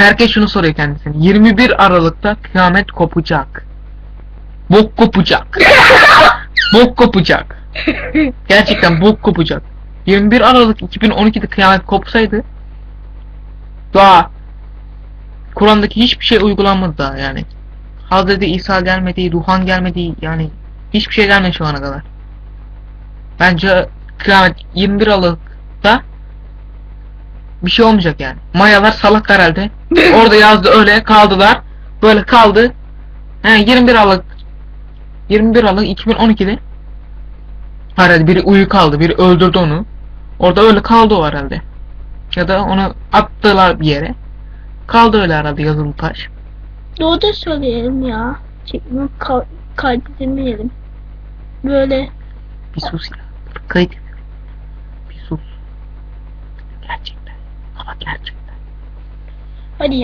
Herkes şunu soruyor kendisine. 21 Aralık'ta kıyamet kopacak. Bok kopacak. bok kopacak. Gerçekten bok kopacak. 21 Aralık 2012'de kıyamet kopsaydı daha Kur'an'daki hiçbir şey uygulanmadı daha yani. Hazreti İsa gelmedi, Ruhan gelmedi yani hiçbir şey gelmedi şu ana kadar. Bence kıyamet 21 Aralık'ta bir şey olmayacak yani. Mayalar salak herhalde. Orada yazdı öyle kaldılar. Böyle kaldı. He 21 Aralık 21 Aralık 2012'de herhalde biri uyu kaldı, biri öldürdü onu. Orada öyle kaldı o herhalde. Ya da onu attılar bir yere. Kaldı öyle herhalde yazılı taş. Doğru söyleyelim ya. Çekme ka kaydedilmeyelim. Böyle Bir sus ya. Kayıt. Bir sus. Gerçekten. Ama gerçekten. Hadi ya.